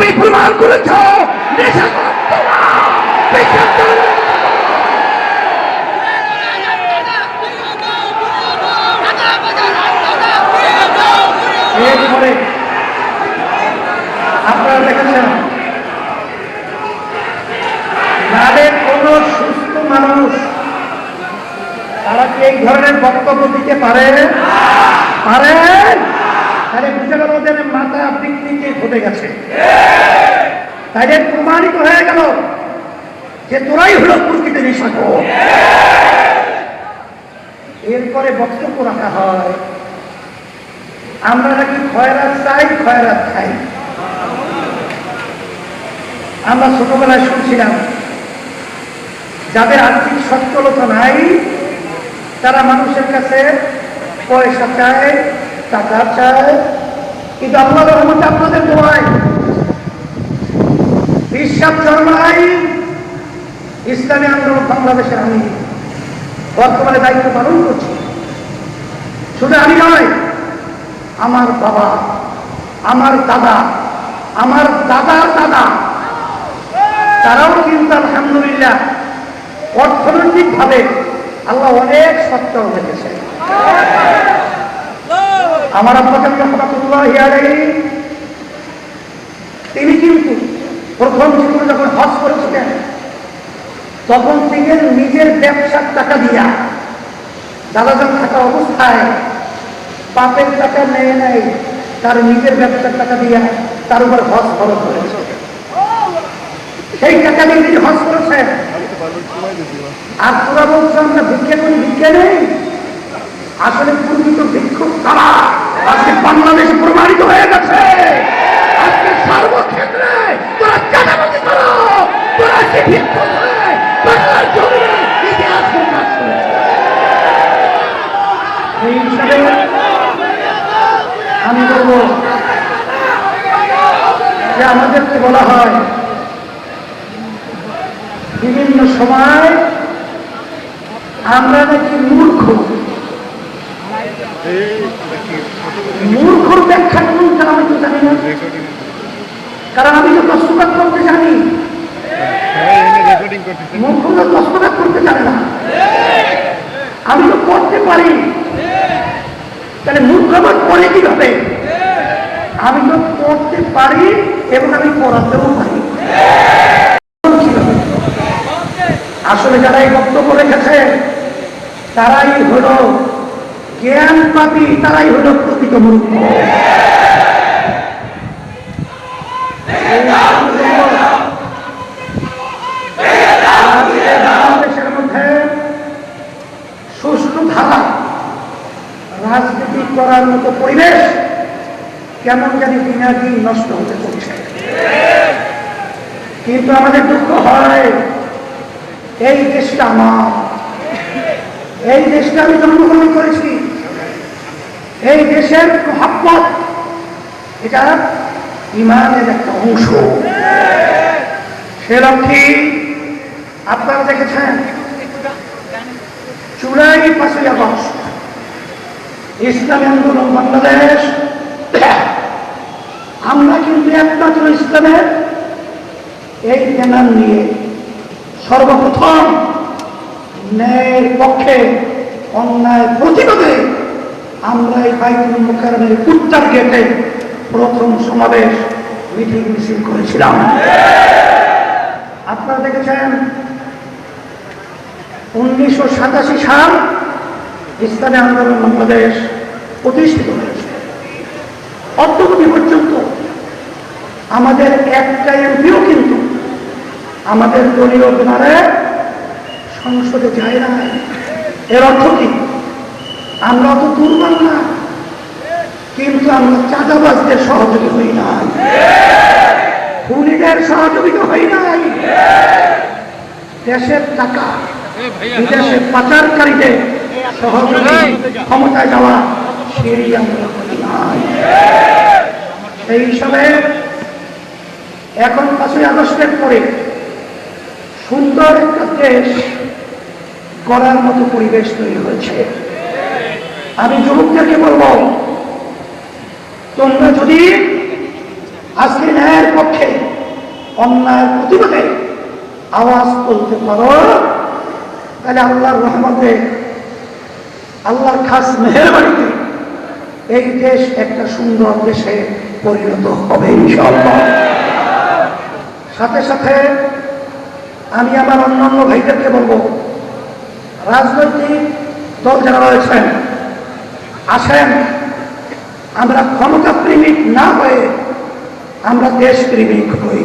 তুমি প্রমাণ করেছ আপনারা দেখেছেন, যাদের কোন সুস্থ মানুষ, তারা কি এই ধরনের বক্তব্য দিতে পারে? পারে? তাহলে বুঝে গেল ওদের মাথা পিকনিকে ঘটে গেছে। তাদের প্রমাণিত হয়ে গেল যে তোরাই হলো প্রকৃত নিশাখর এরপরে বক্তব্য রাখা হয়, আমরা নাকি খয়রাত চাই, খয়রাত খাই। আমরা ছোটবেলায় শুনছিলাম, যাদের আর্থিক সচ্ছলতা নাই, তারা মানুষের কাছে পয়সা চায় টাকা চায় কিন্তু আপনাদের রহমতে আপনাদের দোয়ায় বিশ্বাস জন্মাই ইসলামী আন্দোলন বাংলাদেশের আমি বর্তমানে দায়িত্ব পালন করছি। শুধু আমি নয়, আমার বাবা, আমার দাদা, আমার দাদার দাদা, তারাও কিন্তু আলহামদুলিল্লাহ অর্থনৈতিক ভাবে আল্লাহ অনেক সচ্ছল রেখেছে আমার আব্বাকে রহমতুল্লাহ তিনি কিন্তু প্রথম জীবনে যখন করেছিলেন, তখন তিনি নিজের ব্যবসার টাকা দিয়া দাদাজন থাকা অবস্থায় টাকা নেয় তার নিজের ব্যবসার টাকা দিয়া তার উপর খরচ করেছে সেই টাকা দিয়ে তিনি হজ করেছেন। আর তোরা বলছো আমরা ভিক্ষা করি, ভিক্ষা নেই। আসলে প্রকৃত ভিক্ষুক তারা আজকে বাংলাদেশে প্রমাণিত হয়ে গেছে। আজকে সর্বক্ষেত্রে তোরা করো। তোরা আমি বলব যে আমাদেরকে বলা হয়, বিভিন্ন সময় আমরা নাকি মূর্খ। মূর্খর ব্যাখ্যা কোনটা আমি তো জানি না? কারণ আমি তো দস্তকাত করতে জানি। করতেছে মূর্খরা দস্তকাত করতে জানে না। আমি তো করতে পারি। তাহলে মূর্খ আমার করে কীভাবে? আমি তো পড়তে পারি এবং আমি পড়াতেও পারি। আসলে যারা এই বক্তব্য রেখেছে, তারাই হলো জ্ঞান পাবি তারাই হলো প্রকৃত মূর্খ। মধ্যে সুষ্ঠু রাজনীতি করার মতো পরিবেশ কেমন জানি দিন নষ্ট হতে চলছে। কিন্তু আমাদের দুঃখ হয়, এই দেশটা আমার, এই দেশটা আমি জন্মগ্রহণ করেছি এই দেশের মহাব্বত, এটা ইমানের একটা অংশ। সে লক্ষ্যে আপনারা দেখেছেন? জুলাই পাঁচই আগস্ট, ইসলামী আন্দোলন বাংলাদেশ। আমরা কিন্তু একমাত্র ইসলামের এই ব্যানার নিয়ে সর্বপ্রথম ন্যায়ের পক্ষে অন্যায় প্রতিরোধে আমরা এই বাইতুল মুখারমের উত্তর গেটে প্রথম সমাবেশ মিটিং মিছিল করেছিলাম। আপনারা দেখেছেন, উনিশশো সাতাশি সাল ইসলামী আন্দোলন বাংলাদেশ প্রতিষ্ঠিত হয়েছে। অদ্যবধি পর্যন্ত আমাদের একটা এমপিও কিন্তু আমাদের দলীয় ব্যানারে সংসদে যায় না এর অর্থ কি? আমরা তো দুর্বল না। কিন্তু আমরা চাঁদাবাজদের সহযোগী হই নাই। খুনিদের সহযোগিতা হই নাই। দেশের টাকা বিদেশে পাচারকারীদের সহযোগী ক্ষমতায় যাওয়া সেই আমরা করি নাই। সেই হিসাবে এখন পাঁচই আগস্টের পরে সুন্দর একটা দেশ করার মতো পরিবেশ তৈরি হয়েছে। আমি যুবকদেরকে বলব, তোমরা যদি আজকে ন্যায়ের পক্ষে অন্যায়ের প্রতিবাদে আওয়াজ তুলতে পারো, তাহলে আল্লাহর রহমতে, আল্লাহর খাস মেহরবানিতে এই দেশ একটা সুন্দর দেশে পরিণত হবে সাথে সাথে আমি আমার অন্যান্য ভাইদেরকে বলব, রাজনৈতিক দল যারা রয়েছেন আসেন। আমরা ক্ষমতা প্রেমিক না হয়ে আমরা দেশ প্রেমিক হই।